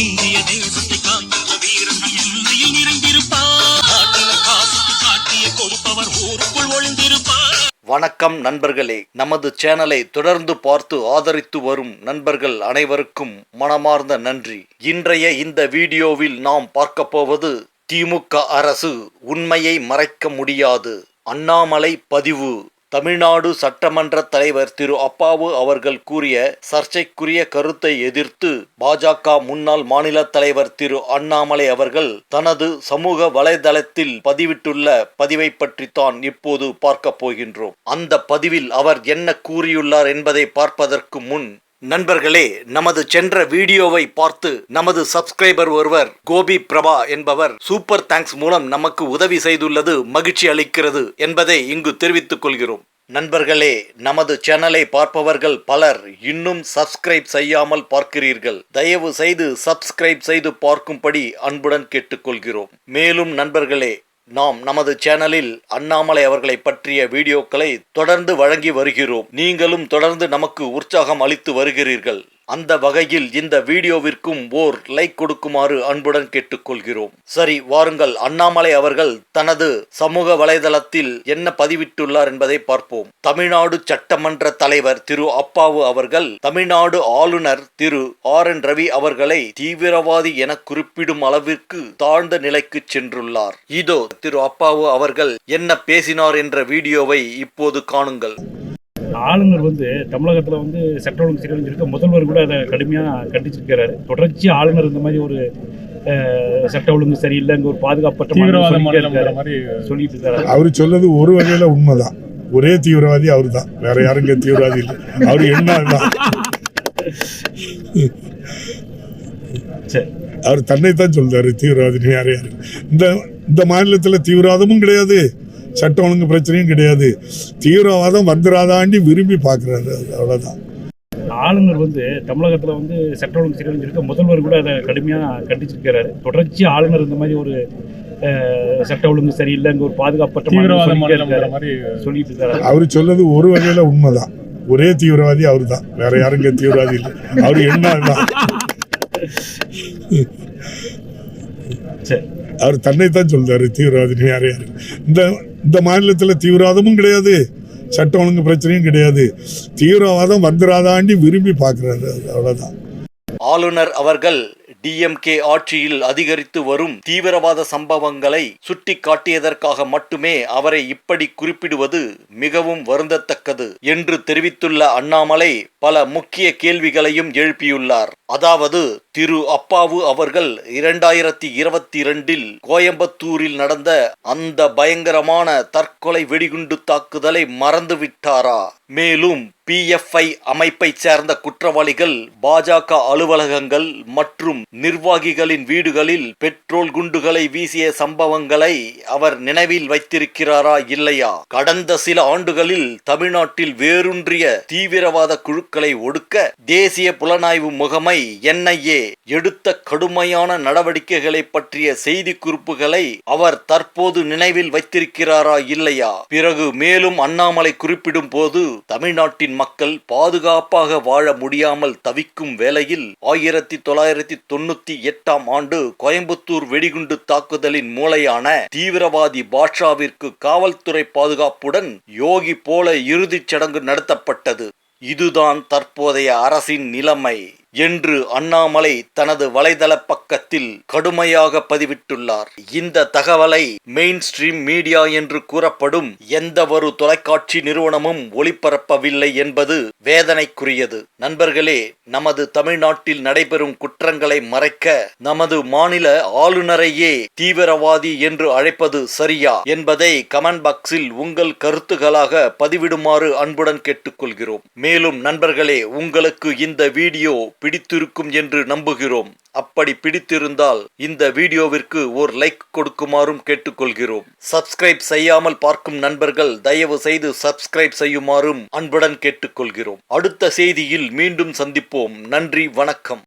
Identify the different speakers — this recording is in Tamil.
Speaker 1: இந்திய தேசத்தை காக்கின்ற வீரர்கள் எல்லையில் நிறைந்திருப்பார் நாட்டினை காசுக்கு காட்டிய கொடுப்பவர் ஊருக்குள் ஒளிந்திருப்பார்.
Speaker 2: வணக்கம் நண்பர்களே. நமது சேனலை தொடர்ந்து பார்த்து ஆதரித்து வரும் நண்பர்கள் அனைவருக்கும் மனமார்ந்த நன்றி. இன்றைய இந்த வீடியோவில் நாம் பார்க்க போவது திமுக அரசு உண்மையை மறைக்க முடியாது. அண்ணாமலை பதிவு. தமிழ்நாடு சட்டமன்ற தலைவர் திரு அப்பாவு அவர்கள் கூறிய சர்ச்சைக்குரிய கருத்தை எதிர்த்து பாஜக முன்னாள் மாநில தலைவர் திரு அண்ணாமலை அவர்கள் தனது சமூக வலைதளத்தில் பதிவிட்டுள்ள பதிவை பற்றித்தான் இப்போது பார்க்க போகின்றோம். அந்த பதிவில் அவர் என்ன கூறியுள்ளார் என்பதை பார்ப்பதற்கு முன் நண்பர்களே நமது சென்ற வீடியோவை பார்த்து நமது சப்ஸ்கிரைபர் ஒருவர் கோபி பிரபா என்பவர் சூப்பர் தேங்க்ஸ் மூலம் நமக்கு உதவி செய்துள்ளது மகிழ்ச்சி அளிக்கிறது என்பதை இங்கு தெரிவித்துக் கொள்கிறோம். நண்பர்களே நமது சேனலை பார்ப்பவர்கள் பலர் இன்னும் சப்ஸ்கிரைப் செய்யாமல் பார்க்கிறீர்கள். தயவு செய்து சப்ஸ்கிரைப் செய்து பார்க்கும்படி அன்புடன் கேட்டுக்கொள்கிறோம். மேலும் நண்பர்களே நாம் நமது சேனலில் அண்ணாமலை அவர்களை பற்றிய வீடியோக்களை தொடர்ந்து வழங்கி வருகிறோம். நீங்களும் தொடர்ந்து நமக்கு உற்சாகம் அளித்து வருகிறீர்கள். அந்த வகையில் இந்த வீடியோவிற்கும் ஓர் லைக் கொடுக்குமாறு அன்புடன் கேட்டுக்கொள்கிறோம். சரி வாருங்கள். அண்ணாமலை அவர்கள் தனது சமூக வலைதளத்தில் என்ன பதிவிட்டுள்ளார் என்பதை பார்ப்போம். தமிழ்நாடு சட்டமன்ற தலைவர் திரு அப்பாவு அவர்கள் தமிழ்நாடு ஆளுநர் திரு ஆர் என் ரவி அவர்களை தீவிரவாதி என குறிப்பிடும் அளவிற்கு தாழ்ந்த நிலைக்கு சென்றுள்ளார். இதோ திரு அப்பாவு அவர்கள் என்ன பேசினார் என்ற வீடியோவை இப்போது காணுங்கள்.
Speaker 3: ஆளுநர் வந்து தமிழகத்தில் வந்து சட்ட ஒழுங்கு சீரழிஞ்சு இருக்க முதல்வர் கூட அதை கடுமையாக கண்டிச்சிருக்கிறாரு. தொடர்ச்சி ஆளுநர் இந்த மாதிரி ஒரு சட்ட ஒழுங்கு சரியில்லை இங்க ஒரு பாதுகாப்பற்ற சொல்லிட்டே இருக்காரு.
Speaker 4: மாதிரி
Speaker 3: சொல்லிட்டு இருக்காரு.
Speaker 5: அவர் சொல்லது ஒரு வகையில உண்மைதான். ஒரே தீவிரவாதி அவர் தான் வேற யாரும் இங்க தீவிரவாதி இல்லை. அவர் என்ன அவர் தன்னைத்தான் சொல்றாரு தீவிரவாதி யார் யாரு இந்த இந்த மாநிலத்துல தீவிரவாதமும் கிடையாது. சட்ட ஒழுங்கு பிரச்சனையும் கிடையாது. தீவிரவாதம் வந்துராதாண்டி விரும்பி பார்க்கறாரு அது அவ்வளவுதான்.
Speaker 3: ஆளுநர் வந்து தமிழகத்தில் வந்து சட்ட ஒழுங்கு சீரழிஞ்சு இருக்க முதல்வர் கூட அதை கடுமையாக கண்டிச்சிருக்கிறாரு. தொடர்ச்சி ஆளுநர் இந்த மாதிரி ஒரு சட்ட ஒழுங்கு சரியில்லை இங்க ஒரு பாதுகாப்பற்ற சொல்லிட்டே இருக்காரு.
Speaker 4: மாதிரி
Speaker 3: சொல்லிட்டு இருக்காரு
Speaker 5: அவர் சொல்லது ஒரு வகையில உண்மைதான். ஒரே தீவிரவாதி அவர் தான் வேற யாரும் இங்க தீவிரவாதி இல்லை. அவர் என்ன தான்.
Speaker 3: சரி.
Speaker 5: அவர் தன்னைத்தான் சொல்றாரு தீவிரவாதி யார் யார்? இந்த இந்த மாநிலத்தில் தீவிரவாதமும் கிடையாது சட்ட ஒழுங்கு பிரச்சனையும் கிடையாது. தீவிரவாதம் வந்துராதாண்டி விரும்பி பார்க்கறாரு அவ்வளோதான்
Speaker 2: ஆளுநர் அவர்கள் டிஎம்கே ஆட்சியில் அதிகரித்து வரும் தீவிரவாத சம்பவங்களை சுட்டிக்காட்டியதற்காக மட்டுமே அவரை இப்படி குறிப்பிடுவது மிகவும் வருந்தத்தக்கது என்று தெரிவித்துள்ள அண்ணாமலை பல முக்கிய கேள்விகளையும் எழுப்பியுள்ளார். அதாவது திரு அப்பாவு அவர்கள் இரண்டாயிரத்தி இருபத்தி இரண்டில் கோயம்புத்தூரில் நடந்த அந்த பயங்கரமான தற்கொலை வெடிகுண்டு தாக்குதலை மறந்துவிட்டாரா? மேலும் பிஎஃப்ஐ அமைப்பை சேர்ந்த குற்றவாளிகள் பாஜக அலுவலகங்கள் மற்றும் நிர்வாகிகளின் வீடுகளில் பெட்ரோல் குண்டுகளை வீசிய சம்பவங்களை அவர் நினைவில் வைத்திருக்கிறாரா இல்லையா? கடந்த சில ஆண்டுகளில் தமிழ்நாட்டில் வேரூன்றிய தீவிரவாத குழுக்களை ஒடுக்க தேசிய புலனாய்வு முகமை என்ஐஏ எடுத்த கடுமையான நடவடிக்கைகளை பற்றிய செய்தி குறிப்புகளை அவர் தற்போது நினைவில் வைத்திருக்கிறாரா இல்லையா? பிறகு மேலும் அண்ணாமலை குறிப்பிடும் போது தமிழ்நாட்டின் மக்கள் பாதுகாப்பாக வாழ முடியாமல் தவிக்கும் வேளையில் ஆயிரத்தி தொள்ளாயிரத்தி தொண்ணூத்தி எட்டாம் ஆண்டு கோயம்புத்தூர் வெடிகுண்டு தாக்குதலின் மூளையான தீவிரவாதி பாட்ஷாவிற்கு காவல்துறை பாதுகாப்புடன் யோகி போல இறுதிச் சடங்கு நடத்தப்பட்டது. இதுதான் தற்போதைய அரசின் நிலைமை. என்று அண்ணாமலை தனது வலைதள பக்கத்தில் கடுமையாக பதிவிட்டுள்ளார். இந்த தகவலை மெயின் ஸ்ட்ரீம் மீடியா என்று கூறப்படும் எந்த ஒரு தொலைக்காட்சி நிறுவனமும் ஒளிபரப்பவில்லை என்பது வேதனைக்குரியது. நண்பர்களே நமது தமிழ்நாட்டில் நடைபெறும் குற்றங்களை மறைக்க நமது மாநில ஆளுநரையே தீவிரவாதி என்று அழைப்பது சரியா என்பதை கமெண்ட் பாக்ஸில் உங்கள் கருத்துகளாக பதிவிடுமாறு அன்புடன் கேட்டுக்கொள்கிறோம். மேலும் நண்பர்களே உங்களுக்கு இந்த வீடியோ பிடித்திருக்கும் என்று நம்புகிறோம். அப்படி பிடித்திருந்தால் இந்த வீடியோவிற்கு ஒரு லைக் கொடுக்குமாறும் கேட்டுக்கொள்கிறோம். சப்ஸ்கிரைப் செய்யாமல் பார்க்கும் நண்பர்கள் தயவு செய்து சப்ஸ்கிரைப் செய்யுமாறும் அன்புடன் கேட்டுக்கொள்கிறோம். அடுத்த செய்தியில் மீண்டும் சந்திப்போம். நன்றி வணக்கம்.